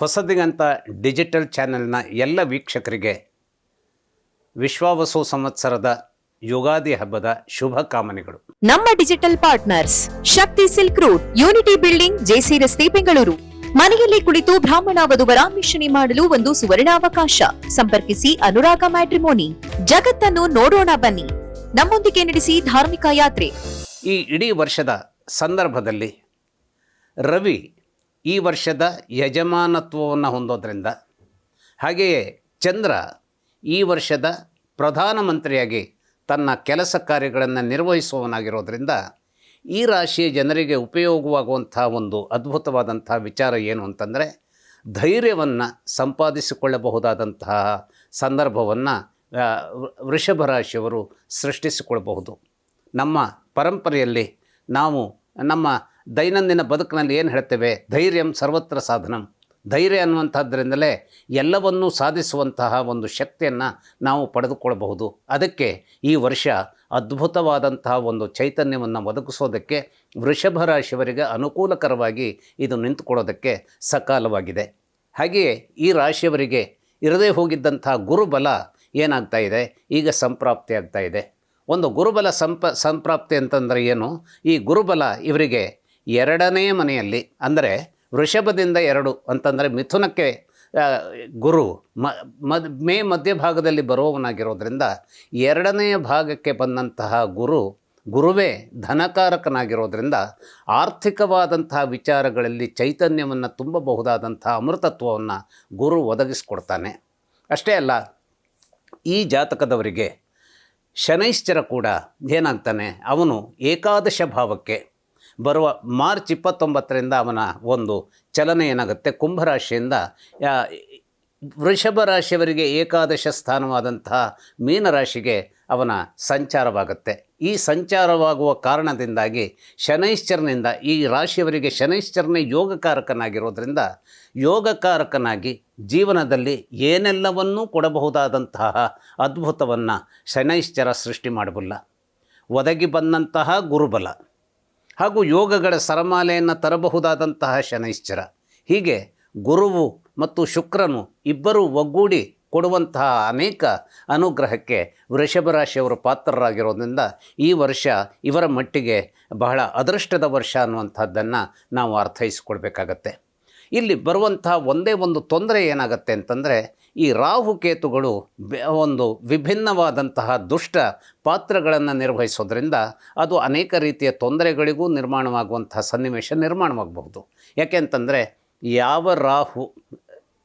Hosadiganta digital ಚಾನೆಲ್ನ ಎಲ್ಲ ವೀಕ್ಷಕರಿಗೆ ವಿಶ್ವಾವಸು ಸಂವತ್ಸರದ ಯುಗಾದಿ ಹಬ್ಬದ ಶುಭ ಕಾಮನೆಗಳು. ನಮ್ಮ digital partners Shakti silk route unity building JC ರಸ್ತೆ ಬೆಂಗಳೂರು. ಮನೆಯಲ್ಲಿ ಕುಳಿತು ಬ್ರಾಹ್ಮಣ ವಧುವರ ಮಿಶ್ರಣಿ ಮಾಡಲು ಒಂದು ಸುವರ್ಣಾವಕಾಶ. ಸಂಪರ್ಕಿಸಿ ಅನುರಾಗ ಮ್ಯಾಟ್ರಿಮೋನಿ. ಜಗತ್ತನ್ನು ನೋಡೋಣ ಬನ್ನಿ. ನಮ್ಮೊಂದಿಗೆ ನಡೆಸಿ ಧಾರ್ಮಿಕ ಯಾತ್ರೆ. ಈ ಇಡೀ ವರ್ಷದ ಸಂದರ್ಭದಲ್ಲಿ ರವಿ ಈ ವರ್ಷದ ಯಜಮಾನತ್ವವನ್ನು ಹೊಂದೋದ್ರಿಂದ ಹಾಗೆಯೇ ಚಂದ್ರ ಈ ವರ್ಷದ ಪ್ರಧಾನಮಂತ್ರಿಯಾಗಿ ತನ್ನ ಕೆಲಸ ಕಾರ್ಯಗಳನ್ನು ನಿರ್ವಹಿಸುವವನಾಗಿರೋದ್ರಿಂದ ಈ ರಾಶಿಯ ಜನರಿಗೆ ಉಪಯೋಗವಾಗುವಂಥ ಒಂದು ಅದ್ಭುತವಾದಂಥ ವಿಚಾರ ಏನು ಅಂತಂದರೆ ಧೈರ್ಯವನ್ನು ಸಂಪಾದಿಸಿಕೊಳ್ಳಬಹುದಾದಂತಹ ಸಂದರ್ಭವನ್ನು ವೃಷಭ ರಾಶಿಯವರು ಸೃಷ್ಟಿಸಿಕೊಳ್ಳಬಹುದು ನಮ್ಮ ಪರಂಪರೆಯಲ್ಲಿ ನಾವು ನಮ್ಮ ದೈನಂದಿನ ಬದುಕಿನಲ್ಲಿ ಏನು ಹೇಳ್ತೇವೆ? ಧೈರ್ಯಂ ಸರ್ವತ್ರ ಸಾಧನಂ. ಧೈರ್ಯ ಅನ್ನುವಂಥದ್ದರಿಂದಲೇ ಎಲ್ಲವನ್ನೂ ಸಾಧಿಸುವಂತಹ ಒಂದು ಶಕ್ತಿಯನ್ನು ನಾವು ಪಡೆದುಕೊಳ್ಳಬಹುದು. ಅದಕ್ಕೆ ಈ ವರ್ಷ ಅದ್ಭುತವಾದಂತಹ ಒಂದು ಚೈತನ್ಯವನ್ನು ಒದಗಿಸೋದಕ್ಕೆ ವೃಷಭ ರಾಶಿಯವರಿಗೆ ಅನುಕೂಲಕರವಾಗಿ ಇದು ನಿಂತುಕೊಳ್ಳೋದಕ್ಕೆ ಸಕಾಲವಾಗಿದೆ. ಹಾಗೆಯೇ ಈ ರಾಶಿಯವರಿಗೆ ಇರದೇ ಹೋಗಿದ್ದಂತಹ ಗುರುಬಲ ಏನಾಗ್ತಾ ಇದೆ? ಈಗ ಸಂಪ್ರಾಪ್ತಿ ಆಗ್ತಾ ಇದೆ. ಒಂದು ಗುರುಬಲ ಸಂಪ, ಸಂಪ್ರಾಪ್ತಿ ಅಂತಂದರೆ ಏನು? ಈ ಗುರುಬಲ ಇವರಿಗೆ ಎರಡನೇ ಮನೆಯಲ್ಲಿ, ಅಂದರೆ ವೃಷಭದಿಂದ ಎರಡು ಅಂತಂದರೆ ಮಿಥುನಕ್ಕೆ ಗುರು, ಮ, ಮದ್, ಮೇ ಮಧ್ಯಭಾಗದಲ್ಲಿ ಬರುವವನಾಗಿರೋದ್ರಿಂದ ಎರಡನೆಯ ಭಾಗಕ್ಕೆ ಬಂದಂತಹ ಗುರು, ಗುರುವೇ ಧನಕಾರಕನಾಗಿರೋದ್ರಿಂದ ಆರ್ಥಿಕವಾದಂತಹ ವಿಚಾರಗಳಲ್ಲಿ ಚೈತನ್ಯವನ್ನು ತುಂಬಬಹುದಾದಂತಹ ಅಮೃತತ್ವವನ್ನು ಗುರು ಒದಗಿಸ್ಕೊಡ್ತಾನೆ. ಅಷ್ಟೇ ಅಲ್ಲ, ಈ ಜಾತಕದವರಿಗೆ ಶನೈಶ್ಚರ ಕೂಡ ಏನಾಗ್ತಾನೆ, ಅವನು ಏಕಾದಶ ಭಾವಕ್ಕೆ ಬರುವ ಮಾರ್ಚ್ ಇಪ್ಪತ್ತೊಂಬತ್ತರಿಂದ ಅವನ ಒಂದು ಚಲನೆ ಏನಾಗುತ್ತೆ ಕುಂಭರಾಶಿಯಿಂದ ವೃಷಭ ರಾಶಿಯವರಿಗೆ ಏಕಾದಶ ಸ್ಥಾನವಾದಂತಹ ಮೀನರಾಶಿಗೆ ಅವನ ಸಂಚಾರವಾಗುತ್ತೆ. ಈ ಸಂಚಾರವಾಗುವ ಕಾರಣದಿಂದಾಗಿ ಶನೈಶ್ಚರನಿಂದ, ಈ ರಾಶಿಯವರಿಗೆ ಶನೈಶ್ಚರನೇ ಯೋಗಕಾರಕನಾಗಿರೋದ್ರಿಂದ, ಯೋಗಕಾರಕನಾಗಿ ಜೀವನದಲ್ಲಿ ಏನೆಲ್ಲವನ್ನೂ ಕೊಡಬಹುದಾದಂತಹ ಅದ್ಭುತವನ್ನು ಶನೈಶ್ಚರ ಸೃಷ್ಟಿ ಮಾಡಬಲ್ಲ. ಒದಗಿ ಬಂದಂತಹ ಗುರುಬಲ. ಹಾಗೂ ಯೋಗಗಳ ಸರಮಾಲೆಯನ್ನು ತರಬಹುದಾದಂತಹ ಶನೈಶ್ಚರ. ಹೀಗೆ ಗುರುವು ಮತ್ತು ಶುಕ್ರನು ಇಬ್ಬರೂ ಒಗ್ಗೂಡಿ ಕೊಡುವಂತಹ ಅನೇಕ ಅನುಗ್ರಹಕ್ಕೆ ವೃಷಭ ರಾಶಿಯವರು ಪಾತ್ರರಾಗಿರೋದ್ರಿಂದ ಈ ವರ್ಷ ಇವರ ಮಟ್ಟಿಗೆ ಬಹಳ ಅದೃಷ್ಟದ ವರ್ಷ ಅನ್ನುವಂಥದ್ದನ್ನು ನಾವು ಅರ್ಥೈಸಿಕೊಳ್ಬೇಕಾಗತ್ತೆ. ಇಲ್ಲಿ ಬರುವಂತಹ ಒಂದೇ ಒಂದು ತೊಂದರೆ ಏನಾಗುತ್ತೆ ಅಂತಂದರೆ ಈ ರಾಹುಕೇತುಗಳು ಬೆ- ಒಂದು ವಿಭಿನ್ನವಾದಂತಹ ದುಷ್ಟ ಪಾತ್ರಗಳನ್ನು ನಿರ್ವಹಿಸೋದ್ರಿಂದ ಅದು ಅನೇಕ ರೀತಿಯ ತೊಂದರೆಗಳಿಗೂ ನಿರ್ಮಾಣವಾಗುವಂತಹ ಸನ್ನಿವೇಶ ನಿರ್ಮಾಣವಾಗಬಹುದು. ಯಾಕೆಂತಂದರೆ ಯಾವ ರಾಹು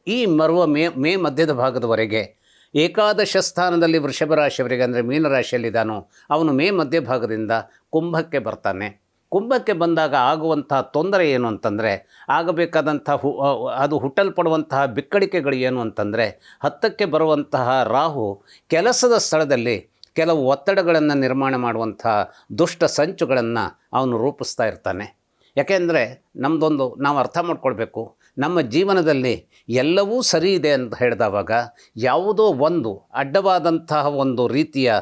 ಈ ಮರುವ ಮೇ ಮೇ ಮಧ್ಯದ ಭಾಗದವರೆಗೆ ಏಕಾದಶ ಸ್ಥಾನದಲ್ಲಿ ವೃಷಭ ರಾಶಿಯವರಿಗೆ ಅಂದರೆ ಮೀನರಾಶಿಯಲ್ಲಿದ್ದಾನೋ ಅವನು ಮೇ ಮಧ್ಯಭಾಗದಿಂದ ಕುಂಭಕ್ಕೆ ಬರ್ತಾನೆ. ಕುಂಭಕ್ಕೆ ಬಂದಾಗ ಆಗುವಂತಹ ತೊಂದರೆ ಏನು ಅಂತಂದರೆ, ಆಗಬೇಕಾದಂಥ ಹು ಅದು ಹುಟ್ಟಲ್ಪಡುವಂತಹ ಬಿಕ್ಕಳಿಕೆಗಳು ಏನು ಅಂತಂದರೆ, ಹತ್ತಕ್ಕೆ ಬರುವಂತಹ ರಾಹು ಕೆಲಸದ ಸ್ಥಳದಲ್ಲಿ ಕೆಲವು ಒತ್ತಡಗಳನ್ನು ನಿರ್ಮಾಣ ಮಾಡುವಂತಹ ದುಷ್ಟ ಸಂಚುಗಳನ್ನು ಅವನು ರೂಪಿಸ್ತಾ ಇರ್ತಾನೆ. ಯಾಕೆಂದರೆ ನಮ್ಮದೊಂದು ನಾವು ಅರ್ಥ ಮಾಡ್ಕೊಳ್ಬೇಕು ನಮ್ಮ ಜೀವನದಲ್ಲಿ ಎಲ್ಲವೂ ಸರಿ ಇದೆ ಅಂತ ಹೇಳಿದವಾಗ ಯಾವುದೋ ಒಂದು ಅಡ್ಡವಾದಂತಹ ಒಂದು ರೀತಿಯ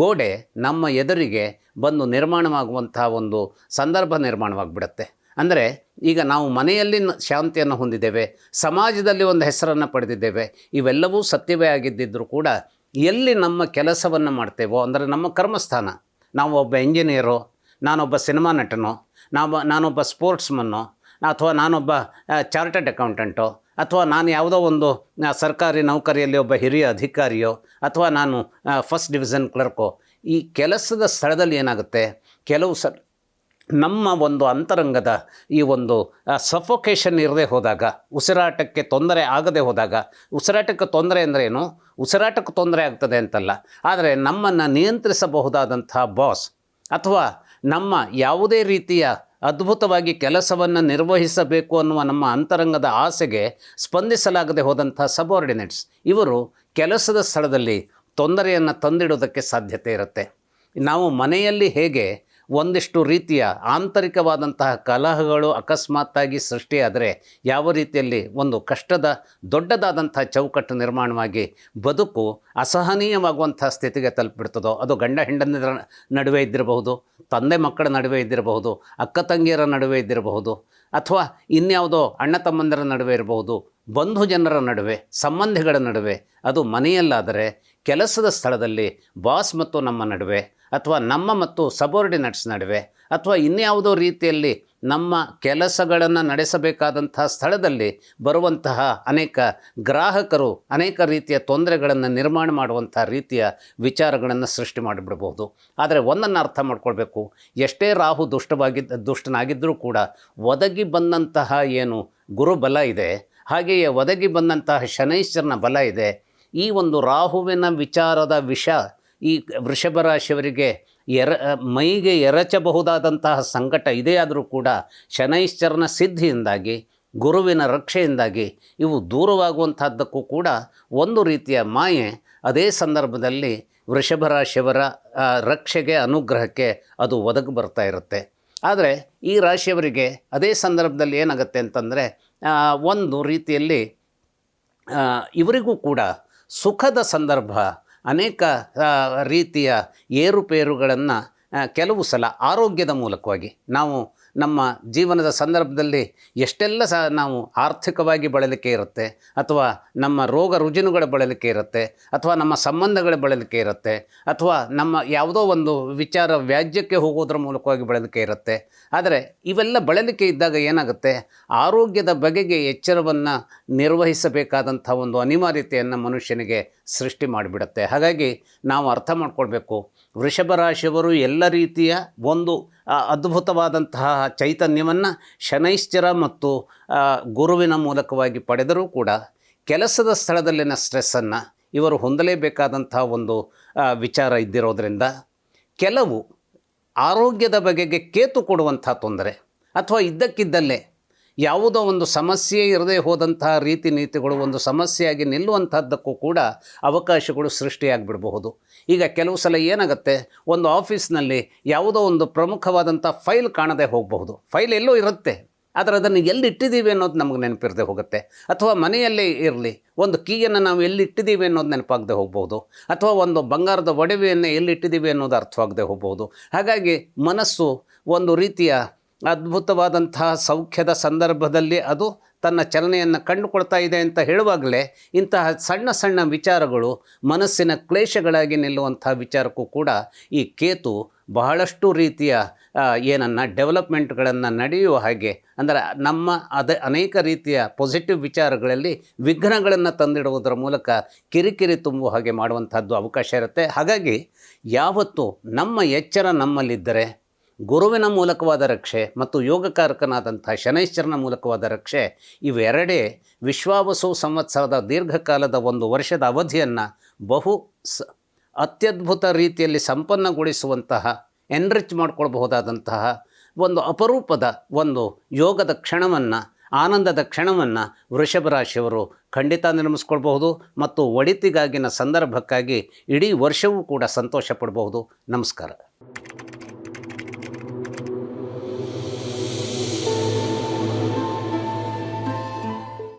ಗೋಡೆ ನಮ್ಮ ಎದುರಿಗೆ ಬಂದು ನಿರ್ಮಾಣವಾಗುವಂತಹ ಒಂದು ಸಂದರ್ಭ ನಿರ್ಮಾಣವಾಗಿಬಿಡುತ್ತೆ. ಅಂದರೆ ಈಗ ನಾವು ಮನೆಯಲ್ಲಿ ಶಾಂತಿಯನ್ನು ಹೊಂದಿದ್ದೇವೆ, ಸಮಾಜದಲ್ಲಿ ಒಂದು ಹೆಸರನ್ನು ಪಡೆದಿದ್ದೇವೆ, ಇವೆಲ್ಲವೂ ಸತ್ಯವೇ ಆಗಿದ್ದಿದ್ದರೂ ಕೂಡ ಎಲ್ಲಿ ನಮ್ಮ ಕೆಲಸವನ್ನು ಮಾಡ್ತೇವೋ, ಅಂದರೆ ನಮ್ಮ ಕರ್ಮಸ್ಥಾನ ನಾವು ಒಬ್ಬ ಇಂಜಿನಿಯರು ನಾನೊಬ್ಬ ಸಿನಿಮಾ ನಟನೋ, ನಾವು ನಾನೊಬ್ಬ ಸ್ಪೋರ್ಟ್ಸ್ಮನ್ನು ಅಥವಾ ನಾನೊಬ್ಬ ಚಾರ್ಟೆಡ್ ಅಕೌಂಟೆಂಟೋ, ಅಥವಾ ನಾನು ಯಾವುದೋ ಒಂದು ಸರ್ಕಾರಿ ನೌಕರಿಯಲ್ಲಿ ಒಬ್ಬ ಹಿರಿಯ ಅಧಿಕಾರಿಯೋ, ಅಥವಾ ನಾನು ಫಸ್ಟ್ ಡಿವಿಷನ್ ಕ್ಲರ್ಕೋ ಈ ಕೆಲಸದ ಸ್ಥಳದಲ್ಲಿ ಏನಾಗುತ್ತೆ? ಕೆಲವು ಸ, ನಮ್ಮ ಒಂದು ಅಂತರಂಗದ ಈ ಒಂದು ಸಫೋಕೇಶನ್ ಇರದೆ ಹೋದಾಗ, ಉಸಿರಾಟಕ್ಕೆ ತೊಂದರೆ ಆಗದೆ ಹೋದಾಗ, ಉಸಿರಾಟಕ್ಕೆ ತೊಂದರೆ ಅಂದರೆ ಏನು? ಉಸಿರಾಟಕ್ಕೆ ತೊಂದರೆ ಆಗ್ತದೆ ಅಂತಲ್ಲ. ಆದರೆ ನಮ್ಮನ್ನು ನಿಯಂತ್ರಿಸಬಹುದಾದಂಥ ಬಾಸ್ ಅಥವಾ ನಮ್ಮ ಯಾವುದೇ ರೀತಿಯ ಅದ್ಭುತವಾಗಿ ಕೆಲಸವನ್ನು ನಿರ್ವಹಿಸಬೇಕು ಅನ್ನುವ ನಮ್ಮ ಅಂತರಂಗದ ಆಸೆಗೆ ಸ್ಪಂದಿಸಲಾಗದೆ ಹೋದಂಥ ಸಬಾರ್ಡಿನೇಟ್ಸ್, ಇವರು ಕೆಲಸದ ಸ್ಥಳದಲ್ಲಿ ತೊಂದರೆಯನ್ನು ತಂದಿಡೋದಕ್ಕೆ ಸಾಧ್ಯತೆ ಇರುತ್ತೆ. ನಾವು ಮನೆಯಲ್ಲಿ ಹೇಗೆ ಒಂದಿಷ್ಟು ರೀತಿಯ ಆಂತರಿಕವಾದಂತಹ ಕಲಹಗಳು ಅಕಸ್ಮಾತ್ತಾಗಿ ಸೃಷ್ಟಿಯಾದರೆ ಯಾವ ರೀತಿಯಲ್ಲಿ ಒಂದು ಕಷ್ಟದ ದೊಡ್ಡದಾದಂಥ ಚೌಕಟ್ಟು ನಿರ್ಮಾಣವಾಗಿ ಬದುಕು ಅಸಹನೀಯವಾಗುವಂಥ ಸ್ಥಿತಿಗೆ ತಲುಪಿಬಿಡ್ತದೋ? ಅದು ಗಂಡ ಹೆಂಡನ ನಡುವೆ ಇದ್ದಿರಬಹುದು, ತಂದೆ ಮಕ್ಕಳ ನಡುವೆ ಇದ್ದಿರಬಹುದು, ಅಕ್ಕ ತಂಗಿಯರ ನಡುವೆ ಇದ್ದಿರಬಹುದು, ಅಥವಾ ಇನ್ಯಾವುದೋ ಅಣ್ಣ ತಮ್ಮಂದಿರ ನಡುವೆ ಇರಬಹುದು, ಬಂಧು ಜನರ ನಡುವೆ, ಸಂಬಂಧಿಗಳ ನಡುವೆ, ಅದು ಮನೆಯಲ್ಲಾದರೆ ಕೆಲಸದ ಸ್ಥಳದಲ್ಲಿ ಬಾಸ್ ಮತ್ತು ನಮ್ಮ ನಡುವೆ ಅಥವಾ ನಮ್ಮ ಮತ್ತು ಸಬೋರ್ಡಿನೇಟ್ಸ್ ನಡುವೆ, ಅಥವಾ ಇನ್ಯಾವುದೋ ರೀತಿಯಲ್ಲಿ ನಮ್ಮ ಕೆಲಸಗಳನ್ನು ನಡೆಸಬೇಕಾದಂತಹ ಸ್ಥಳದಲ್ಲಿ ಬರುವಂತಹ ಅನೇಕ ಗ್ರಾಹಕರು, ಅನೇಕ ರೀತಿಯ ತೊಂದರೆಗಳನ್ನು ನಿರ್ಮಾಣ ಮಾಡುವಂಥ ರೀತಿಯ ವಿಚಾರಗಳನ್ನು ಸೃಷ್ಟಿ ಮಾಡಿಬಿಡ್ಬೋದು. ಆದರೆ ಒಂದನ್ನು ಅರ್ಥ ಮಾಡ್ಕೊಳ್ಬೇಕು. ಎಷ್ಟೇ ರಾಹು ದುಷ್ಟವಾಗಿದ್ದ ದುಷ್ಟನಾಗಿದ್ದರೂ ಕೂಡ ಒದಗಿ ಬಂದಂತಹ ಏನು ಗುರುಬಲ ಇದೆ, ಹಾಗೆಯೇ ಒದಗಿ ಬಂದಂತಹ ಶನೈಶ್ವರನ ಬಲ ಇದೆ. ಈ ಒಂದು ರಾಹುವಿನ ವಿಚಾರದ ವಿಷ ಈ ವೃಷಭ ರಾಶಿಯವರಿಗೆ ಎರ, ಮೈಗೆ ಎರಚಬಹುದಾದಂತಹ ಸಂಕಟ ಇದೆಯಾದರೂ ಕೂಡ ಶನೈಶ್ಚರನ ಸಿದ್ಧಿಯಿಂದಾಗಿ, ಗುರುವಿನ ರಕ್ಷೆಯಿಂದಾಗಿ ಇವು ದೂರವಾಗುವಂಥದ್ದಕ್ಕೂ ಕೂಡ ಒಂದು ರೀತಿಯ ಮಾಯೆ ಅದೇ ಸಂದರ್ಭದಲ್ಲಿ ವೃಷಭ ರಾಶಿಯವರ ರಕ್ಷೆಗೆ, ಅನುಗ್ರಹಕ್ಕೆ ಅದು ಒದಗಿ ಬರ್ತಾ ಇರುತ್ತೆ. ಆದರೆ ಈ ರಾಶಿಯವರಿಗೆ ಅದೇ ಸಂದರ್ಭದಲ್ಲಿ ಏನಾಗುತ್ತೆ ಅಂತಂದರೆ ಒಂದು ರೀತಿಯಲ್ಲಿ ಇವರಿಗೂ ಕೂಡ ಸುಖದ ಸಂದರ್ಭ ಅನೇಕ ರೀತಿಯ ಏರುಪೇರುಗಳನ್ನು ಕೆಲವು ಸಲ ಆರೋಗ್ಯದ ಮೂಲಕವಾಗಿ ನಾವು ನಮ್ಮ ಜೀವನದ ಸಂದರ್ಭದಲ್ಲಿ ಎಷ್ಟೆಲ್ಲ ಸಹ ನಾವು ಆರ್ಥಿಕವಾಗಿ ಬಳಲಿಕೆ ಇರುತ್ತೆ, ಅಥವಾ ನಮ್ಮ ರೋಗ ರುಜಿನಗಳ ಬಳಲಿಕೆ ಇರುತ್ತೆ, ಅಥವಾ ನಮ್ಮ ಸಂಬಂಧಗಳ ಬಳಲಿಕೆ ಇರುತ್ತೆ, ಅಥವಾ ನಮ್ಮ ಯಾವುದೋ ಒಂದು ವಿಚಾರ ವ್ಯಾಜ್ಯಕ್ಕೆ ಹೋಗೋದ್ರ ಮೂಲಕವಾಗಿ ಬಳಲಿಕೆ ಇರುತ್ತೆ. ಆದರೆ ಇವೆಲ್ಲ ಬಳಲಿಕೆ ಇದ್ದಾಗ ಏನಾಗುತ್ತೆ? ಆರೋಗ್ಯದ ಬಗೆಗೆ ಎಚ್ಚರವನ್ನು ನಿರ್ವಹಿಸಬೇಕಾದಂಥ ಒಂದು ಅನಿವಾರ್ಯತೆಯನ್ನು ಮನುಷ್ಯನಿಗೆ ಸೃಷ್ಟಿ ಮಾಡಿಬಿಡುತ್ತೆ. ಹಾಗಾಗಿ ನಾವು ಅರ್ಥ ಮಾಡ್ಕೊಳ್ಬೇಕು. ವೃಷಭ ರಾಶಿಯವರು ಎಲ್ಲ ರೀತಿಯ ಒಂದು ಅದ್ಭುತವಾದಂತಹ ಚೈತನ್ಯವನ್ನು ಶನೈಶ್ಚರ ಮತ್ತು ಗುರುವಿನ ಮೂಲಕವಾಗಿ ಪಡೆದರೂ ಕೂಡ ಕೆಲಸದ ಸ್ಥಳದಲ್ಲಿನ ಸ್ಟ್ರೆಸ್ಸನ್ನು ಇವರು ಹೊಂದಲೇಬೇಕಾದಂತಹ ಒಂದು ವಿಚಾರ ಇದ್ದಿರೋದರಿಂದ ಕೆಲವು ಆರೋಗ್ಯದ ಬಗೆಗೆ ಕೇತು ಕೊಡುವಂಥ ತೊಂದರೆ ಅಥವಾ ಇದ್ದಕ್ಕಿದ್ದಲ್ಲೇ ಯಾವುದೋ ಒಂದು ಸಮಸ್ಯೆ ಇರದೇ ಹೋದಂತಹ ರೀತಿ ನೀತಿಗಳು ಒಂದು ಸಮಸ್ಯೆಯಾಗಿ ನಿಲ್ಲುವಂಥದ್ದಕ್ಕೂ ಕೂಡ ಅವಕಾಶಗಳು ಸೃಷ್ಟಿಯಾಗಿಬಿಡಬಹುದು. ಈಗ ಕೆಲವು ಸಲ ಏನಾಗುತ್ತೆ? ಒಂದು ಆಫೀಸ್ನಲ್ಲಿ ಯಾವುದೋ ಒಂದು ಪ್ರಮುಖವಾದಂಥ ಫೈಲ್ ಕಾಣದೆ ಹೋಗಬಹುದು. ಫೈಲ್ ಎಲ್ಲೋ ಇರುತ್ತೆ. ಆದರೆ ಅದನ್ನು ಎಲ್ಲಿ ಇಟ್ಟಿದ್ದೀವಿ ಅನ್ನೋದು ನಮಗೆ ನೆನಪಿರದೆ ಹೋಗುತ್ತೆ. ಅಥವಾ ಮನೆಯಲ್ಲೇ ಇರಲಿ, ಒಂದು ಕೀಯನ್ನು ನಾವು ಎಲ್ಲಿ ಇಟ್ಟಿದ್ದೀವಿ ಅನ್ನೋದು ನೆನಪಾಗದೆ ಹೋಗ್ಬೋದು ಅಥವಾ ಒಂದು ಬಂಗಾರದ ಒಡವೆಯನ್ನು ಎಲ್ಲಿ ಇಟ್ಟಿದ್ದೀವಿ ಅನ್ನೋದು ಅರ್ಥವಾಗದೆ ಹೋಗ್ಬೋದು ಹಾಗಾಗಿ ಮನಸ್ಸು ಒಂದು ರೀತಿಯ ಅದ್ಭುತವಾದಂತಹ ಸೌಖ್ಯದ ಸಂದರ್ಭದಲ್ಲಿ ಅದು ತನ್ನ ಚಲನೆಯನ್ನು ಕಂಡುಕೊಳ್ತಾ ಇದೆ ಅಂತ ಹೇಳುವಾಗಲೇ ಇಂತಹ ಸಣ್ಣ ಸಣ್ಣ ವಿಚಾರಗಳು ಮನಸ್ಸಿನ ಕ್ಲೇಶಗಳಾಗಿ ನಿಲ್ಲುವಂಥ ವಿಚಾರಕ್ಕೂ ಕೂಡ ಈ ಕೇತು ಬಹಳಷ್ಟು ರೀತಿಯ ಏನನ್ನು ಡೆವಲಪ್ಮೆಂಟ್ಗಳನ್ನು ನಡೆಯುವ ಹಾಗೆ, ಅಂದರೆ ನಮ್ಮ ಅದ ಅನೇಕ ರೀತಿಯ ಪಾಸಿಟಿವ್ ವಿಚಾರಗಳಲ್ಲಿ ವಿಘ್ನಗಳನ್ನು ತಂದಿಡುವುದರ ಮೂಲಕ ಕಿರಿಕಿರಿ ತುಂಬುವ ಹಾಗೆ ಮಾಡುವಂಥದ್ದು ಅವಕಾಶ ಇರುತ್ತೆ. ಹಾಗಾಗಿ ಯಾವತ್ತು ನಮ್ಮ ಎಚ್ಚರ ನಮ್ಮಲ್ಲಿದ್ದರೆ ಗುರುವಿನ ಮೂಲಕವಾದ ರಕ್ಷೆ ಮತ್ತು ಯೋಗಕಾರಕನಾದಂಥ ಶನೈಶ್ಚರನ ಮೂಲಕವಾದ ರಕ್ಷೆ ಇವೆರಡೇ ವಿಶ್ವಾವಸು ಸಂವತ್ಸರದ ದೀರ್ಘಕಾಲದ ಒಂದು ವರ್ಷದ ಅವಧಿಯನ್ನು ಬಹು ಸ ಅತ್ಯದ್ಭುತ ರೀತಿಯಲ್ಲಿ ಸಂಪನ್ನಗೊಳಿಸುವಂತಹ ಎನ್ರಿಚ್ ಮಾಡಿಕೊಳ್ಬಹುದಾದಂತಹ ಒಂದು ಅಪರೂಪದ ಒಂದು ಯೋಗದ ಕ್ಷಣವನ್ನು, ಆನಂದದ ಕ್ಷಣವನ್ನು ವೃಷಭ ರಾಶಿಯವರು ಖಂಡಿತ ನಿರ್ಮಿಸ್ಕೊಳ್ಬಹುದು ಮತ್ತು ಒಡಿತಿಗಾಗಿನ ಸಂದರ್ಭಕ್ಕಾಗಿ ಇಡೀ ವರ್ಷವೂ ಕೂಡ ಸಂತೋಷ ಪಡಬಹುದು. ನಮಸ್ಕಾರ.